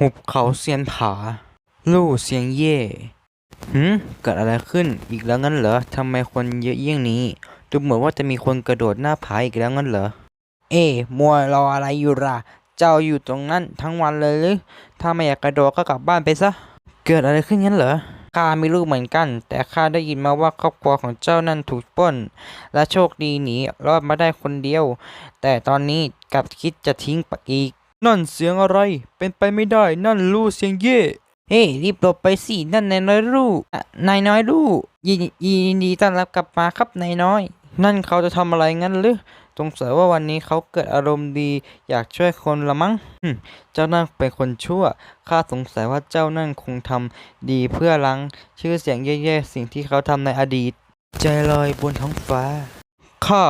หุบเขาเซียนผา ลู่เสียงเย่หืมเกิดอะไรขึ้นอีกแล้วงั้นเหรอทำไมคนเยอะเยี่ยงนี้ ดูเหมือนว่าจะมีคนกระโดดหน้าผาอีกแล้วงั้นเหรอ เอ๊ะมัวรออะไรอยู่ล่ะ เจ้าอยู่ตรงนั้นทั้งวันเลยหรือถ้าไม่อยากกระโดดก็กลับบ้านไปซะ เกิดอะไรขึ้นงั้นเหรอข้ามีลูกเหมือนกัน แต่ข้าได้ยินมาว่าครอบครัวของเจ้านั่นถูกปล้น และโชคดีหนีรอดมาได้คนเดียว แต่ตอนนี้กลับคิดจะทิ้งไปอีก นั่นเสียงอะไร เป็นไปไม่ได้ นั่นลู่เสียงเย่ เฮ้ยรีบหลบไปสิ นั่นนายน้อยลู่อะนายน้อยลู่ยินยินดีต้อนรับกลับมาครับนายน้อย นั่นเขาจะทำอะไรงั้นหรือสงสัยว่าวันนี้เขาเกิดอารมณ์ดี อยากช่วยคนละมั้งเจ้านั่นเป็นคนชั่ว ข้าสงสัยว่าเจ้านั่นคงทำดีเพื่อล้างชื่อเสียงแย่ๆ สิ่งที่เขาทำในอดีต ใจลอยบนท้องฟ้า ข้า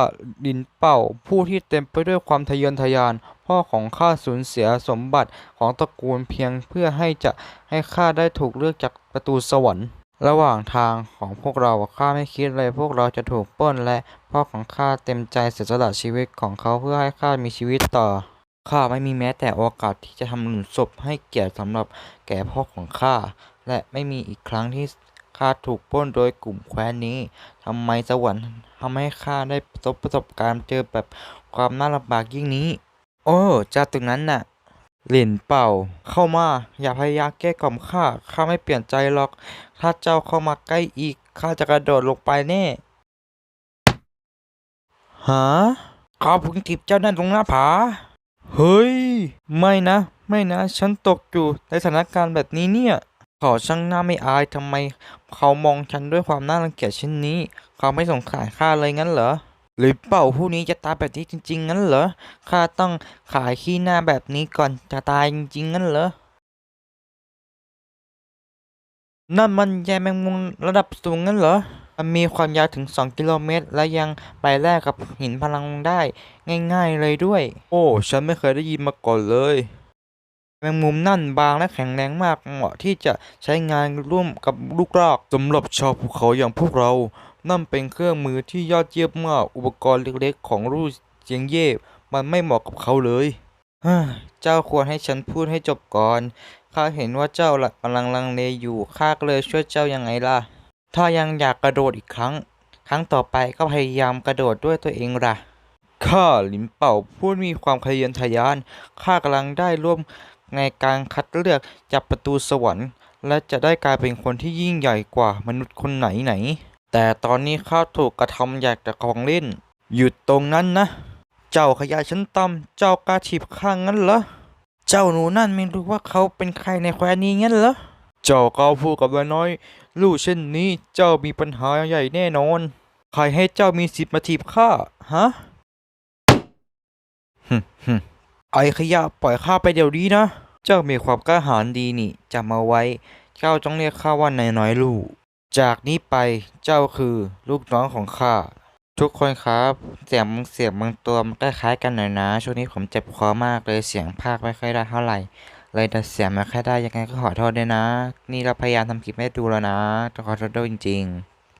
ดินเป่าผู้ที่เต็มไปด้วยความทะเยอทะยาน พ่อของข้าสูญเสียสมบัติของตระกูลเพียงเพื่อให้จะให้ข้าได้ถูกเลือกจากประตูสวรรค์ ระหว่างทางของพวกเราข้าไม่คิดเลยพวกเราจะถูกปล้นและพ่อของข้าเต็มใจเสียสละชีวิตของเขาเพื่อให้ข้ามีชีวิตต่อข้าไม่มีแม้แต่โอกาสที่จะทำหลุมศพให้เกียรติสำหรับแก่พ่อของข้าและไม่มีอีกครั้งที่ข้าถูกปล้นโดยกลุ่มแคว้นนี้ทำไมสวรรค์ทำให้ข้าได้ประสบประสบการณ์เจอแบบความน่าลำบากยิ่งนี้ โอ้เจ้าตรงนั้นน่ะ หลินเป่า เข้ามา อย่าพยายามแก้กล่อมข้า ข้าไม่เปลี่ยนใจหรอก ถ้าเจ้าเข้ามาใกล้อีก ข้าจะกระโดดลงไปแน่ ฮะข้าเพิ่งถีบเจ้านั่นลงหน้าผา เฮ้ย ไม่นะ ไม่นะ ฉันตกอยู่ในสถานการณ์แบบนี้เนี่ยขอช่างหน้าไม่อายทำไม เขามองฉันด้วยความน่ารังเกียจเช่นนี้ เขาไม่สงสารข้าเลยงั้นเหรอ หรือเป่าผู้นี้จะตายแบบนี้จริง ๆ งั้นเหรอ ข้าต้องขายขี้หน้าแบบนี้ก่อนจะตายจริง ๆ งั้นเหรอ นั่นมันแยแมงมุมระดับสูงงั้นเหรอ มันมีความยาวถึง 2 กิโลเมตร และยังไปแลกกับหินพลังได้ ง่าย ๆ เลยด้วย โอ้ ฉันไม่เคยได้ยินมาก่อนเลย แมงมุมนั่นบางและแข็งแรงมากเหมาะที่จะใช้งานร่วมกับลูกรากสำหรับชาวภูเขาอย่างพวกเรา นั่นเป็นเครื่องมือที่ยอดเยี่ยมมากอุปกรณ์เล็กๆ ของรูเจียงเย่มันไม่เหมาะกับเขาเลยเจ้าควรให้ฉันพูดให้จบก่อนข้าเห็นว่าเจ้าละกำลังลังเลอยู่ข้าก็เลยช่วยเจ้ายังไงล่ะ ถ้ายังอยากกระโดดอีกครั้ง ครั้งต่อไปก็พยายามกระโดดด้วยตัวเองล่ะข้าหลินเป่าผู้มีความขยันทะยานข้ากำลังได้ร่วม ในการคัดเลือกจากประตูสวรรค์ และจะได้กลายเป็นคนที่ยิ่งใหญ่กว่ามนุษย์คนไหนไหน แต่ตอนนี้ข้าถูกกระทำอยากจะของเล่น หยุดตรงนั้นนะ เจ้าขยะชั้นต่ำเจ้ากาถีบข้างงั้นเหรอ เจ้าหนูนั่นไม่รู้ว่าเขาเป็นใครในแคว้นนี้งั้นเหรอ เจ้าก้าพูดกับนายน้อยรู้เช่นนี้เจ้ามีปัญหาใหญ่แน่นอน ใครให้เจ้ามีสิทธิ์มาถีบข้าฮะฮึ่มฮึ่ม ไอ้ขยะปล่อยข้าไปเดี๋ยวนี้นะ เจ้ามีความกล้าหาญดีนี่จำเอาไว้ เจ้าต้องเรียกข้าว่านายน้อยลูก จากนี้ไปเจ้าคือลูกน้องของข้า ทุกคนครับ เสียงเสียงบางตัวมันคล้ายๆกันหน่อยนะ ช่วงนี้ผมเจ็บคอมากเลยเสียงภาคไม่ค่อยได้เท่าไหร่ เลยแต่เสียงไม่ค่อยได้ยังไงก็ขอโทษด้วยนะ นี่เราพยายามทำคลิปให้ดูแล้วนะขอโทษด้วยจริง ๆ